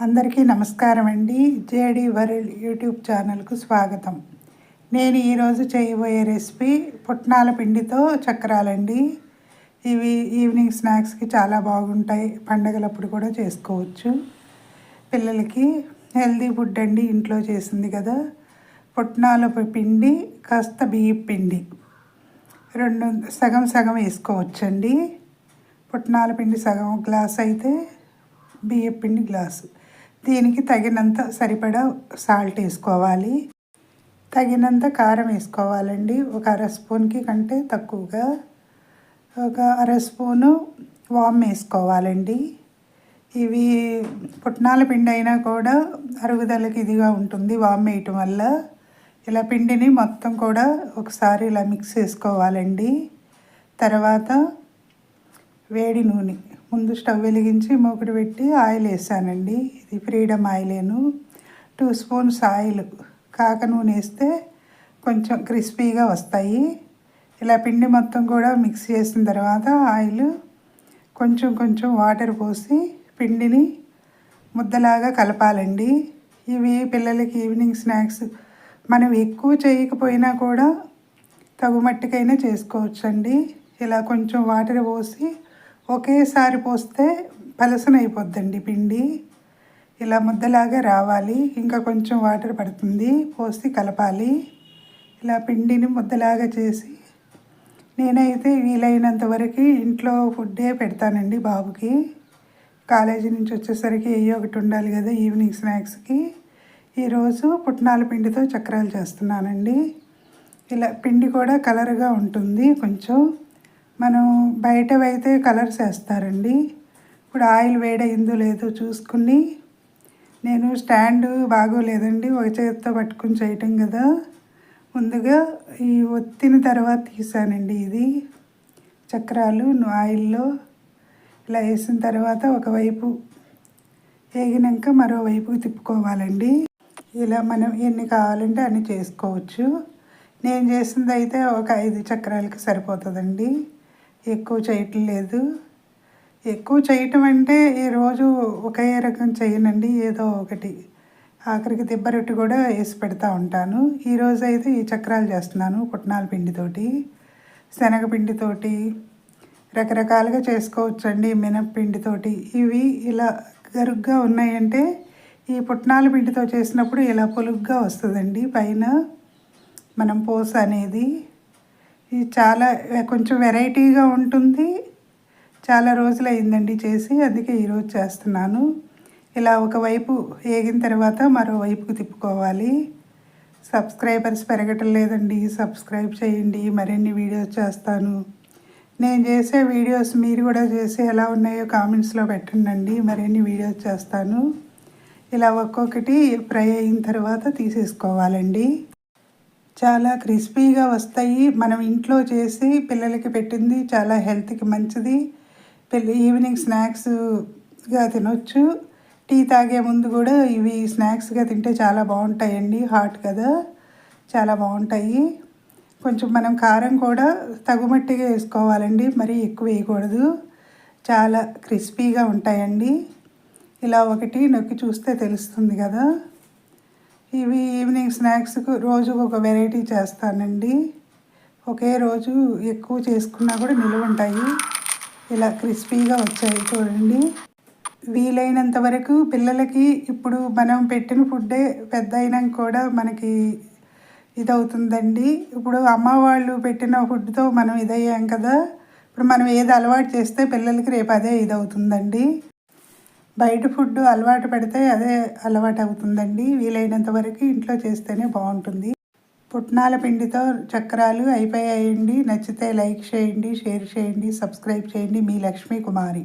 అందరికీ నమస్కారం అండి. జేడి వరల్డ్ యూట్యూబ్ ఛానల్కు స్వాగతం. నేను ఈరోజు చేయబోయే రెసిపీ పుట్నాల పిండితో చక్రాలండి. ఇవి ఈవినింగ్ స్నాక్స్కి చాలా బాగుంటాయి. పండగలప్పుడు కూడా చేసుకోవచ్చు. పిల్లలకి హెల్దీ ఫుడ్ అండి ఇంట్లో చేసింది కదా. పుట్నాల పిండి కాస్త బియ్యం పిండి. రెండు సగం సగం వేసుకోవచ్చండి. పుట్నాల పిండి సగం గ్లాస్ అయితే బియ్యం పిండి గ్లాసు. దీనికి తగినంత సరిపడా సాల్ట్ వేసుకోవాలి. తగినంత కారం వేసుకోవాలండి. ఒక అర స్పూన్కి కంటే తక్కువగా ఒక అర స్పూను వామ్ వేసుకోవాలండి. ఇవి పుట్నాల పిండి అయినా కూడా అరుగుదలకి ఇదిగా ఉంటుంది వామ్ వేయటం వల్ల. ఇలా పిండిని మొత్తం కూడా ఒకసారి ఇలా మిక్స్ చేసుకోవాలండి. తర్వాత వేడి నూనె ముందు స్టవ్ వెలిగించి మూకుడు పెట్టి ఆయిల్ వేసానండి. ఇది ఫ్రీడమ్ ఆయిలేను. టూ స్పూన్స్ ఆయిల్ కాక నూనె వేస్తే కొంచెం క్రిస్పీగా వస్తాయి. ఇలా పిండి మొత్తం కూడా మిక్స్ చేసిన తర్వాత ఆయిల్ కొంచెం కొంచెం వాటర్ పోసి పిండిని ముద్దలాగా కలపాలండి. ఇవి పిల్లలకి ఈవినింగ్ స్నాక్స్ మనం ఎక్కువ చేయకపోయినా కూడా తగుమట్టికైనా చేసుకోవచ్చండి. ఇలా కొంచెం వాటర్ పోసి ఒకేసారి పోస్తే పలసన అయిపోద్దండి పిండి. ఇలా ముద్దలాగా రావాలి. ఇంకా కొంచెం వాటర్ పడుతుంది. పోసి కలపాలి. ఇలా పిండిని ముద్దలాగా చేసి నేనైతే వీలైనంత వరకు ఇంట్లో ఫుడ్డే పెడతానండి బాబుకి. కాలేజీ నుంచి వచ్చేసరికి ఏ ఒకటి ఉండాలి కదా ఈవినింగ్ స్నాక్స్కి. ఈరోజు పుట్నాల పిండితో చక్రాలు చేస్తున్నానండి. ఇలా పిండి కూడా కలర్గా ఉంటుంది కొంచెం. మనం బయటవైతే కలర్స్ వేస్తారండి ఇప్పుడు ఆయిల్ వేడైందో లేదో చూసుకుని నేను స్టాండ్ బాగోలేదండి. ఒక చేతితో పట్టుకుని చేయటం కదా. ముందుగా ఈ ఒత్తిన తర్వాత తీసానండి ఇది. చక్రాలు ఆయిల్లో ఇలా వేసిన తర్వాత ఒకవైపు వేగినాక మరోవైపు తిప్పుకోవాలండి. ఇలా మనం ఎన్ని కావాలంటే అన్ని చేసుకోవచ్చు. నేను చేసింది అయితే ఒక ఐదు చక్రాలకి సరిపోతుందండి. ఎక్కువ చేయటం లేదు. ఎక్కువ చేయటం అంటే ఈ రోజు ఒకే రకం చేయనండి ఏదో ఒకటి. ఆఖరికి దిబ్బరొట్టి కూడా వేసి పెడతా ఉంటాను. ఈరోజు అయితే ఈ చక్రాలు చేస్తున్నాను పుట్నాల పిండితోటి శనగపిండితోటి రకరకాలుగా చేసుకోవచ్చండి మినప్పిండితోటి ఇవి ఇలా గరుగ్గా ఉన్నాయంటే ఈ పుట్నాల పిండితో చేసినప్పుడు ఇలా పొలుగ్గా వస్తుందండి. పైన మనం పోస అనేది ఇది చాలా కొంచెం వెరైటీగా ఉంటుంది. చాలా రోజులు అయిందండి చేసి అందుకే ఈరోజు చేస్తున్నాను. ఇలా ఒకవైపు వేగిన తర్వాత మరోవైపుకు తిప్పుకోవాలి. సబ్స్క్రైబర్స్ పెరగటం లేదండి. సబ్స్క్రైబ్ చేయండి. మరిన్ని వీడియోస్ చేస్తాను. నేను చేసే వీడియోస్ మీరు కూడా చేసి ఎలా ఉన్నాయో కామెంట్స్లో పెట్టండి మరిన్ని వీడియోస్ చేస్తాను. ఇలా ఒక్కొక్కటి ఫ్రై అయిన తర్వాత తీసేసుకోవాలండి. చాలా క్రిస్పీగా వస్తాయి. మనం ఇంట్లో చేసి పిల్లలకి పెట్టింది చాలా హెల్త్కి మంచిది. పిల్ల ఈవినింగ్ స్నాక్స్గా తినొచ్చు. టీ తాగే ముందు కూడా ఇవి స్నాక్స్గా తింటే చాలా బాగుంటాయండి. హాట్ కదా. చాలా బాగుంటాయి. కొంచెం మనం కారం కూడా తగుమట్టిగా వేసుకోవాలండి. మరీ ఎక్కువ వేయకూడదు. చాలా క్రిస్పీగా ఉంటాయండి. ఇలా ఒకటి నొక్కి చూస్తే తెలుస్తుంది కదా. ఇవి ఈవినింగ్ స్నాక్స్కు రోజు ఒక వెరైటీ చేస్తానండి. ఒకే రోజు ఎక్కువ చేసుకున్నా కూడా నిలువ ఉంటాయి ఇలా క్రిస్పీగా వచ్చాయి చూడండి. వీలైనంత వరకు పిల్లలకి ఇప్పుడు మనం పెట్టిన ఫుడ్డే పెద్ద అయినాక కూడా మనకి ఇదవుతుందండి. ఇప్పుడు అమ్మ వాళ్ళు పెట్టిన ఫుడ్తో మనం ఇదయ్యాం కదా. ఇప్పుడు మనం ఏది అలవాటు చేస్తే పిల్లలకి రేపు అదే ఇదవుతుందండి. బయట ఫుడ్ అలవాటు పెడితే అదే అలవాటు అవుతుందండి. వీలైనంత వరకు ఇంట్లో చేస్తేనే బాగుంటుంది. పుట్నాల పిండితో చక్రాలు అయిపోయాయండి. నచ్చితే లైక్ చేయండి షేర్ చేయండి సబ్స్క్రైబ్ చేయండి. మీ లక్ష్మీ కుమారి.